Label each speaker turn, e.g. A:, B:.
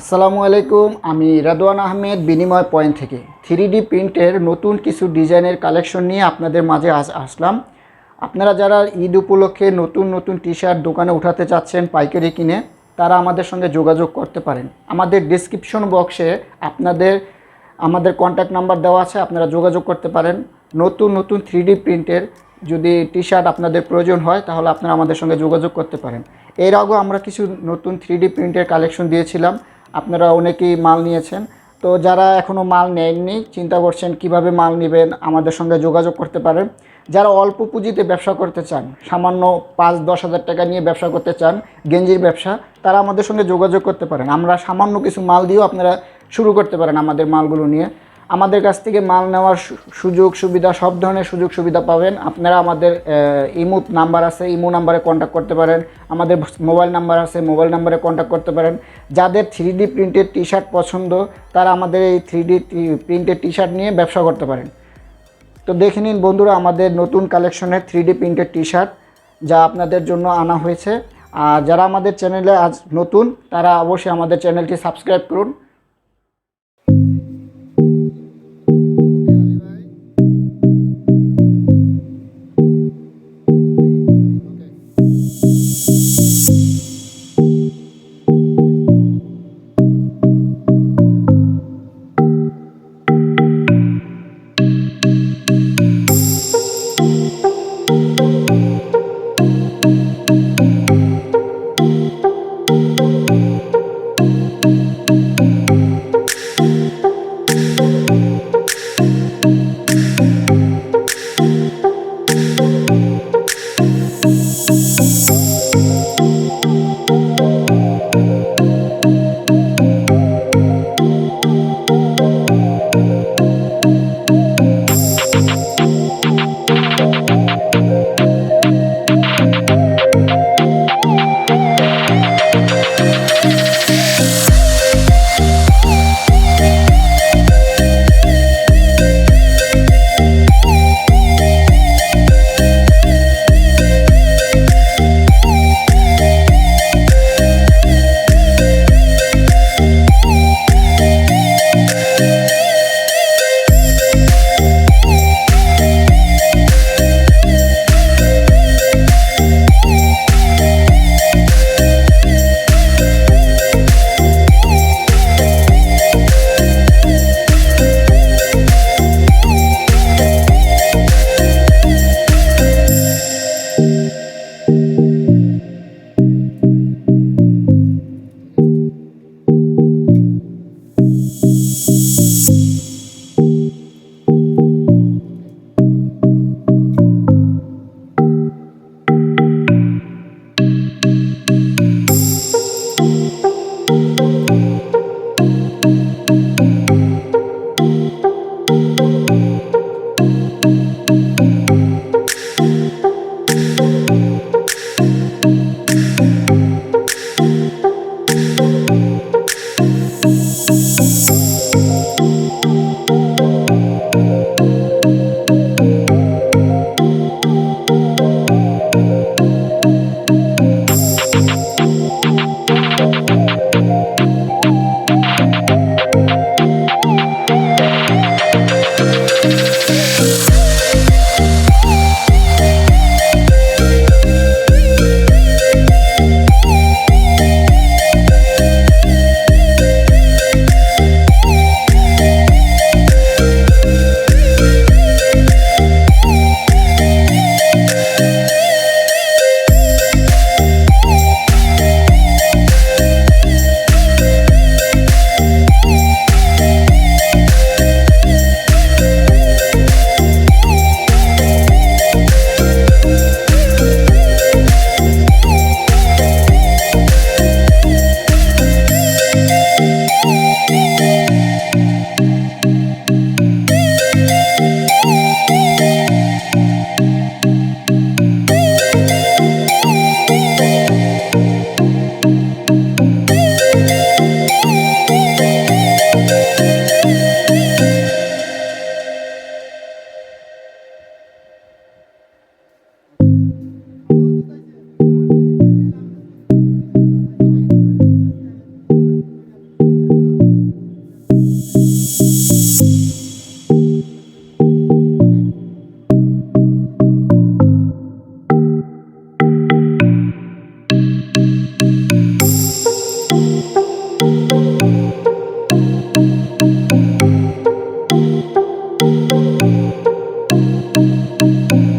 A: আসসালামু আলাইকুম, আমি রাদওয়ান আহমেদ, বিনিময় পয়েন্ট থেকে। থ্রি ডি প্রিন্টের নতুন কিছু ডিজাইনের কালেকশন নিয়ে আপনাদের মাঝে আজ আসলাম। আপনারা যারা ঈদ উপলক্ষে নতুন নতুন টি শার্ট দোকানে উঠাতে চাচ্ছেন, পাইকারি কিনে, তারা আমাদের সঙ্গে যোগাযোগ করতে পারেন। আমাদের ডিসক্রিপশন বক্সে আপনাদের, আমাদের কন্ট্যাক্ট নাম্বার দেওয়া আছে, আপনারা যোগাযোগ করতে পারেন। নতুন নতুন থ্রি ডি প্রিন্টের যদি টি শার্ট আপনাদের প্রয়োজন হয়, তাহলে আপনারা আমাদের সঙ্গে যোগাযোগ করতে পারেন। এর আগেও আমরা কিছু নতুন থ্রি ডি প্রিন্টের কালেকশন দিয়েছিলাম। আপনারা অনেকেই মাল নিয়েছেন। তো যারা এখনও মাল নেননি, চিন্তা করছেন কীভাবে মাল নেবেন, আমাদের সঙ্গে যোগাযোগ করতে পারেন। যারা অল্প পুঁজিতে ব্যবসা করতে চান, সামান্য পাঁচ দশ হাজার টাকা নিয়ে ব্যবসা করতে চান, গেঞ্জির ব্যবসা, তারা আমাদের সঙ্গে যোগাযোগ করতে পারেন। আমরা সামান্য কিছু মাল দিয়েও আপনারা শুরু করতে পারেন আমাদের মালগুলো নিয়ে। আমাদের কাছ থেকে মাল নেওয়ার সুযোগ, সুবিধা, সব ধরনের সুযোগ, সুবিধা পাবেন। আপনারা আমাদের ইমো নাম্বার আছে, ইমো নাম্বারে কন্ট্যাক্ট করতে পারেন। আমাদের মোবাইল নাম্বার আছে, মোবাইল নাম্বারে কন্ট্যাক্ট করতে পারেন। যাদের three D printed T shirt পছন্দ, তারা আমাদের এই three D printed T shirt নিয়ে ব্যবসা করতে পারেন। তো দেখে নিন বন্ধুরা, আমাদের নতুন কালেকশনের three D printed T shirt যা আপনাদের জন্য আনা হয়েছে। আর যারা আমাদের চ্যানেলে আজ নতুন, তারা অবশ্যই আমাদের চ্যানেলটি সাবস্ক্রাইব করুন। Thank you. thank you.